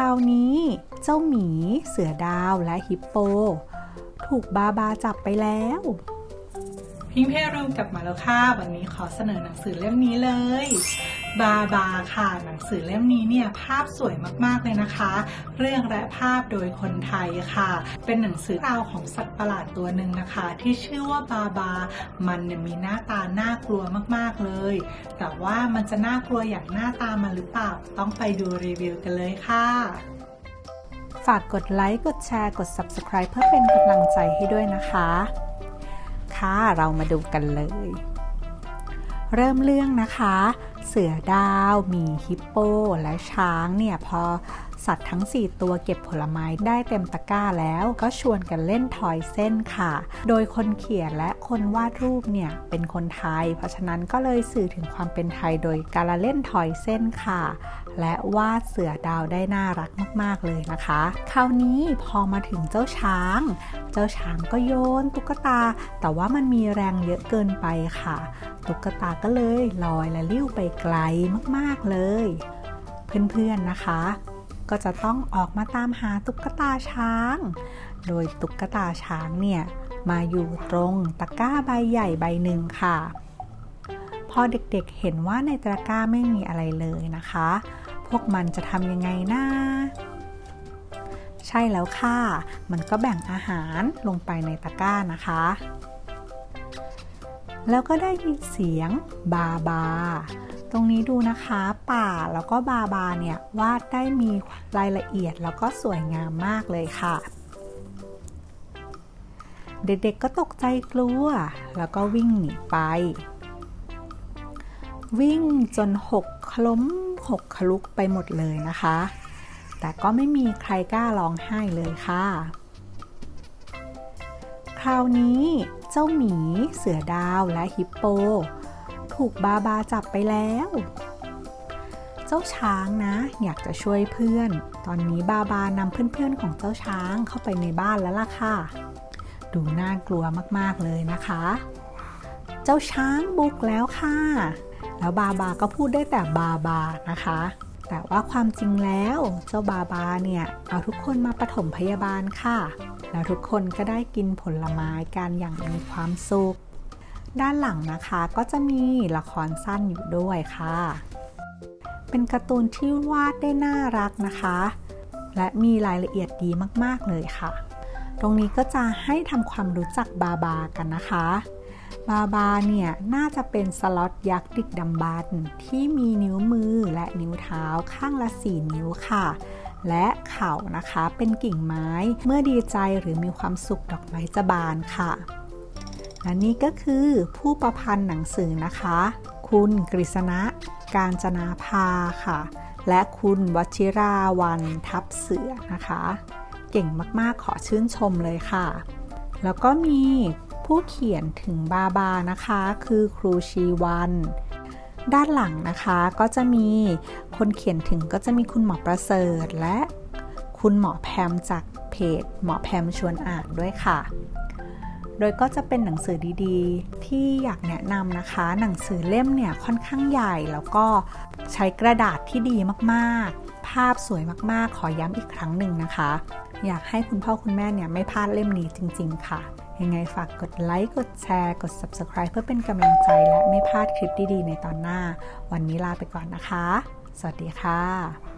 คราวนี้เจ้าหมี เสือดาวและฮิปโป ถูกบาบาจับไปแล้ว พิงเพรูมกลับมาแล้วค่ะ วันนี้ขอเสนอหนังสือเล่มนี้เลย บาบาค่ะ หนังสือเล่มนี้เนี่ยภาพสวยมากๆเลยนะคะ เรื่องและภาพโดยคนไทยค่ะ เป็นหนังสือราวของสัตว์ประหลาดตัวหนึ่งนะคะ ที่ชื่อว่าบาบา มันเนี่ยมีหน้าตาน่ากลัวมากๆเลย แต่ว่ามันจะน่ากลัวอย่างหน้าตามันหรือเปล่า ต้องไปดูรีวิวกันเลยค่ะฝากกดไลค์ กดแชร์ กด Subscribe เพื่อเป็นกำลังใจให้ด้วยนะคะ ค่ะ เรามาดูกันเลย เริ่มเรื่องนะคะ เสือดาวมีฮิปโป และช้างเนี่ยพอสัตว์ทั้ง 4 ตัวเก็บผลไม้ได้เต็มตะกร้าแล้วก็ชวนกันเล่นทอยเส้นค่ะ โดยคนเขียนและคนวาดรูปเนี่ยเป็นคนไทย เพราะฉะนั้นก็เลยสื่อถึงความเป็นไทยโดยการละเล่นทอยเส้นค่ะ และวาดเสือดาวได้น่ารักมากๆเลยนะคะ คราวนี้พอมาถึงเจ้าช้าง เจ้าช้างก็โยนตุ๊กตา แต่ว่ามันมีแรงเยอะเกินไปค่ะ ตุ๊กตาก็เลยลอยและลิ้วไปไกลมากๆเลย เพื่อนๆนะคะ ก็จะต้องออกมาตามหาตุ๊กตาช้าง โดยตุ๊กตาช้างเนี่ยมาอยู่ตรงตะกร้าใบใหญ่ใบหนึ่งค่ะพอเด็กๆเห็นว่าในตะกร้าไม่มีอะไรเลยนะคะ พวกมันจะทำยังไงนะใช่แล้วค่ะ มันก็แบ่งอาหารลงไปในตะกร้านะคะ แล้วก็ได้ยินเสียงบาบา ตรงนี้ดูนะคะป่าแล้วก็บาบาเนี่ยวาดได้มีรายละเอียดแล้วก็สวยงามมากเลยค่ะ เด็กๆก็ตกใจกลัว แล้วก็วิ่งหนีไป วิ่งจนหกคล้มหกคลุกไปหมดเลยนะคะ แต่ก็ไม่มีใครกล้าร้องไห้เลยค่ะ คราวนี้เจ้าหมี เสือดาวและฮิปโป ถูกบาบาจับไปแล้ว เจ้าช้างนะ อยากจะช่วยเพื่อน ตอนนี้บาบานำเพื่อนๆของเจ้าช้างเข้าไปในบ้านแล้วล่ะค่ะ ดูน่ากลัวมากๆเลยนะคะ เจ้าช้างบุกแล้วค่ะ แล้วบาบาก็พูดได้แต่บาบานะคะแต่ว่าความจริงแล้วเจ้าบาบาเนี่ย เอาทุกคนมาปฐมพยาบาลค่ะ แล้วทุกคนก็ได้กินผลไม้กันอย่างมีความสุข ด้านหลังนะคะก็จะมีละครสั้นอยู่ด้วยค่ะ เป็นการ์ตูนที่วาดได้น่ารักนะคะ และมีรายละเอียดดีมากๆเลยค่ะ ตรงนี้ก็จะให้ทำความรู้จักบาบากันนะคะ บาบาเนี่ยน่าจะเป็นสล็อตยักษ์ดึกดำบรรที่มีนิ้วมือและนิ้วเท้าข้างละ4นิ้วค่ะ และเข่านะคะเป็นกิ่งไม้ เมื่อดีใจหรือมีความสุขดอกไม้จะบานค่ะ และนี่ก็คือผู้ประพันธ์หนังสือนะคะ คุณกฤษณะ การจนาภาค่ะ และคุณวชิราวันทับเสือนะคะ เก่งมากๆขอชื่นชมเลยค่ะ แล้วก็มีผู้เขียนถึงบาบานะคะ คือครูชีวัน ด้านหลังนะคะก็จะมีคนเขียนถึงก็จะมีคุณหมอประเสริฐ และคุณหมอแพมจากเพจหมอแพมชวนอ่านด้วยค่ะ โดยก็จะเป็นหนังสือดีๆ ที่อยากแนะนำนะคะ หนังสือเล่มเนี่ยค่อนข้างใหญ่แล้วก็ใช้กระดาษที่ดีมากๆ ภาพสวยมากๆ ขอย้ำอีกครั้งหนึ่งนะคะ อยากให้คุณพ่อคุณแม่เนี่ยไม่พลาดเล่มนี้จริง ๆ ค่ะ ยังไงฝากกดไลค์ กดแชร์ กด Subscribe เพื่อเป็นกำลังใจและไม่พลาดคลิปดีๆในตอนหน้า วันนี้ลาไปก่อนนะคะ สวัสดีค่ะ